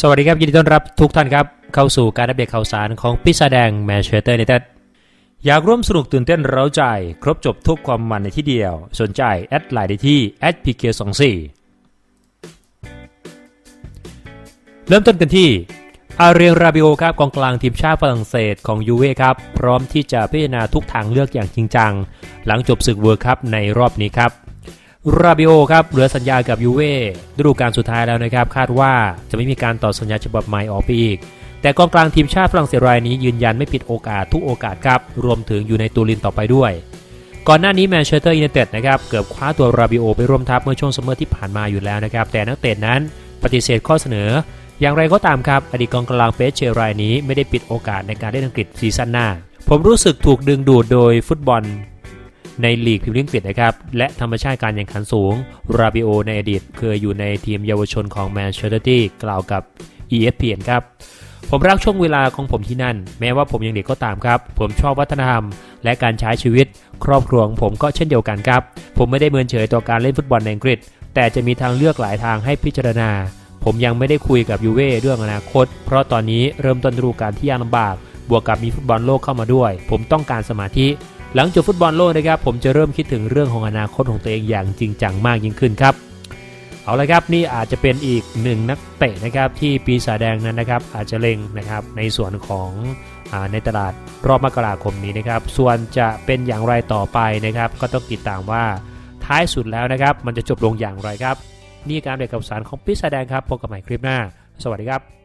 สวัสดีครับ ยินดีต้อนรับทุกท่านครับ เข้าสู่การอัปเดตข่าวสารของพิซาแดงแมนเชสเตอร์ยูไนเต็ดอยากร่วมสนุกตื่นเต้นเร้าใจ ครบจบทุกความมันในที่เดียว สนใจ แอดไลน์ได้ที่ @pk24 เริ่มต้นกันที่อาเรียงราบิโอครับกองกลางทีมชาติฝรั่งเศสของยูเว่ครับ พร้อมที่จะพิจารณาทุกทางเลือกอย่างจริงจัง หลังจบศึกเวิร์คัพในรอบนี้ครับ ราบิโอครับเหลือสัญญากับยูเว่ฤดูกาลสุดท้ายแล้วนะครับ คาดว่าจะไม่มีการต่อสัญญาฉบับใหม่ออกไปอีก แต่กองกลางทีมชาติฝรั่งเศสรายนี้ยืนยันไม่ปิดโอกาสทุกโอกาสครับ รวมถึงอยู่ในตูรินต่อไปด้วย ก่อนหน้านี้แมนเชสเตอร์ยูไนเต็ดนะครับเกือบคว้าตัวราบิโอไปร่วมทัพเมื่อช่วงซัมเมอร์ที่ผ่านมาอยู่แล้วนะครับ แต่นักเตะนั้นปฏิเสธข้อเสนอ อย่างไรก็ตามครับอดีตกองกลางเปเชรายนี้ไม่ได้ปิดโอกาสในการเล่นอังกฤษซีซั่นหน้า ผมรู้สึกถูกดึงดูดโดยฟุตบอล ในลีกพรีเมียร์ลีกอังกฤษนะครับ และธรรมชาติการแข่งขันสูง ราบิโอในอดีตเคยอยู่ในทีมเยาวชนของแมนเชสเตอร์ตี้กล่าวกับ ESPN ครับ ผมรักช่วงเวลาของผมที่นั่น แม้ว่าผมยังเด็กก็ตามครับ ผมชอบวัฒนธรรม และการใช้ชีวิต ครอบครัวของผมก็เช่นเดียวกันครับ ผมไม่ได้เมินเฉยต่อการเล่นฟุตบอลในอังกฤษ แต่จะมีทางเลือกหลายทางให้พิจารณา ผมยังไม่ได้คุยกับยูเว่เรื่องอนาคต เพราะตอนนี้เริ่มต้นฤดูกาลที่ยากลำบาก บวกกับมีฟุตบอลโลกเข้ามาด้วย ผมต้องการสมาธิ หลังจบฟุตบอลโลกนะครับผมจะเริ่มคิดถึงเรื่องของอนาคตของตัวเองอย่างจริงจังมากยิ่งขึ้นครับเอาละครับนี่อาจจะเป็นอีกหนึ่งนักเตะนะครับที่ปีศาจแดงนั้นนะครับอาจจะเล็งนะครับในส่วนของอในตลาดรอบมกราคมนี้นะครับส่วนจะเป็นอย่างไรต่อไปนะครับ ก็ต้องติดตามว่าท้ายสุดแล้วนะครับ มันจะจบลงอย่างไรครับ นี่การเด็กกับสารของปีศาจแดงครับพบกันใหม่คลิปหน้า สวัสดีครับ